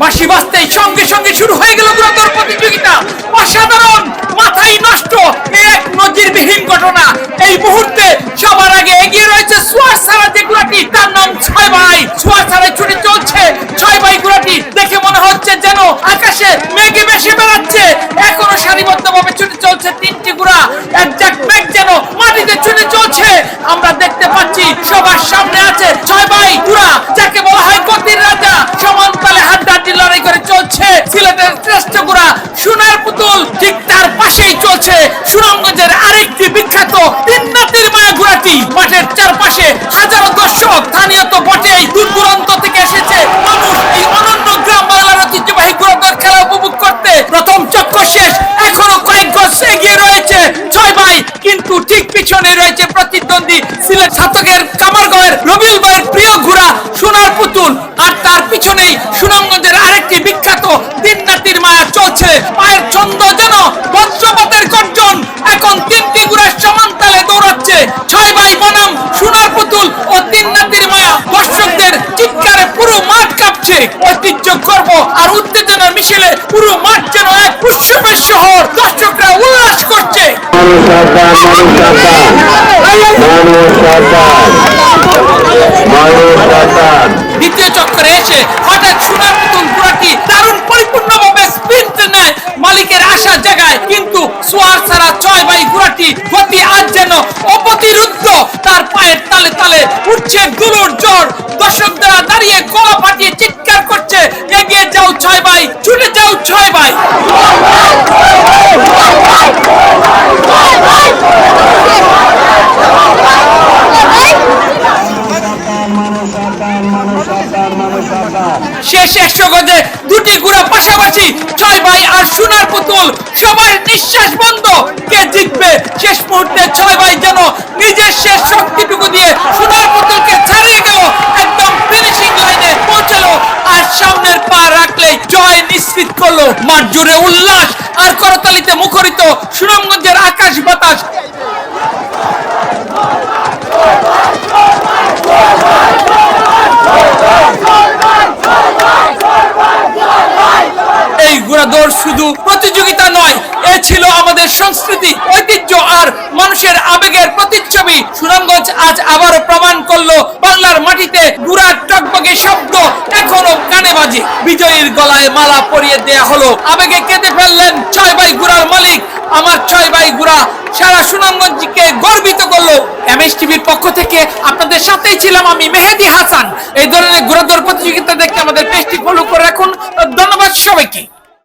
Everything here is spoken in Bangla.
বাঁশি বাজতেই সঙ্গে সঙ্গে শুরু হয়ে গেল গুরুতর প্রতিযোগিতা। অসাধারণ, মাথায় নষ্ট, এক নজিরবিহীন ঘটনা। এই মুহূর্তে সবার আগে এগিয়ে রয়েছে সোয়ার সারা যে গুলাটি তার নাম ছয় ভাই। সোয়ার সারা ছুটে চলছে ছয় ভাই গুলাটি দেখে মনে হচ্ছে যেন আকাশে মেঘে ভেসে বেড়াচ্ছে এখনও সারিবদ্ধভাবে ছুটে চলছে তিনটি গুড়া একজাক মেঘ যেন মাটিতে ছুটে চলছে আমরা পাচ্ছি সবার সামনে আছে ছয় ভাই, পুরা, যাকে বলা হয় গতির রাজা। সমান তালে হাড্ডাহাড্ডি লড়াই করে চলছে সিলেটের শ্রেষ্ঠ গুড়া সোনার পুতুল, ঠিক তার পাশেই চলছে সুনামগঞ্জের আরেকটি বিখ্যাত তিন নাতির মায়া ঘোড়াটি। মাঠের চারপাশে হাজারো দর্শক স্থানীয় তো বটেই দূর দূরান্ত থেকে এসেছে মানুষ এই অনন্য গ্রাম বাংলার ঐতিহ্যবাহী ঘোড়াদৌড় খেলা উপভোগ করতে প্রথম চক্কর শেষ এখনও কয়েক গজ এগিয়ে রয়েছে ছয় ভাই কিন্তু ঠিক পিছনে রয়েছে প্রতিদ্বন্দ্বী সিলেট ছাতকের কামারগড়ের রবিউল ভাইয়ের প্রিয় ঘোড়া সোনার পুতুল। আর তার পিছনেই সুনামগঞ্জের আরেকটি বিখ্যাত তিন নাতির মায়া চলছে। পায়ের ছন্দ যেন বজ্রপাতের গর্জন। এখন তিনটি ঘোড়ার সমান তালে দৌড়াচ্ছে। ছয় ভাই বনাম, সোনার পুতুল ও তিন নাতির মায়া। দর্শকদের চিৎকারে পুরো মাঠ কাঁপছে। ঐতিহ্য গর্ব আর উত্তেজনার মিছিলে পুরো মাঠ যেন এক উৎসবের শহর। দর্শকরা উল্লাস করছে। দ্বিতীয় চক্করে এসে হঠাৎ সোনার পুতুল ঘোড়াটি দারুণ পরিপূর্ণভাবে স্পিন নেয় মালিকের আশা জায়গায়। কিন্তু সোয়ার ছাড়া ছয় বাই ঘোড়াটি গতি আজ যেন অপ্রতিরুদ্ধ তার পায়ের তালে তালে উঠছে গুলোর জ্বর। দর্শকরা দাঁড়িয়ে গলা ফাটিয়ে চিৎকার করছে, এগিয়ে যাও ছয় ভাই ছুটে যাও ছয় ভাই শেষ একশো দুটি গুড়া পাশাপাশি ছয় ভাই আর সোনার পুতুল, সবার নিঃশ্বাস বন্ধ। কে জিতবে? শেষ মুহূর্তে ছয় ভাই যেন নিজের শেষ শক্তিটুকু দিয়ে সোনার পুতুলকে ছাড়িয়ে গেল, একদম ফিনিশিং লাইনে পৌঁছালো। আর সামনের পা রাখলেই জয় নিশ্চিত করল। মাঠ জুড়ে উল্লাস আর করতালিতে মুখরিত সুনামগঞ্জের আকাশ বাতাস এই ঘোড়া দৌড় শুধু প্রতিযোগিতা নয়, এ ছিল আমাদের সংস্কৃতি, ঐতিহ্য আর মানুষের আবেগের প্রতিচ্ছবি। সুনামগঞ্জ আজ আবারও প্রমাণ করল বাংলার মাটিতে গুড়ার টকবগে শব্দ, এখনও কানে বাজে। বিজয়ীর গলায় মালা পরিয়ে দেয়া হলো, আবেগে কেঁদে ফেললেন ছয় ভাই গুড়ার মালিক। আমার ছয় ভাই গুড়া সারা সুনামগঞ্জকে গর্বিত করল। এমএস টিভির পক্ষ থেকে আপনাদের সাথেই ছিলাম আমি, মেহেদি হাসান। এই ধরনের ঘোড়াদৌড় প্রতিযোগিতা দেখতে আমাদের পেজটি ফলো করে রাখুন। ধন্যবাদ সবাইকে।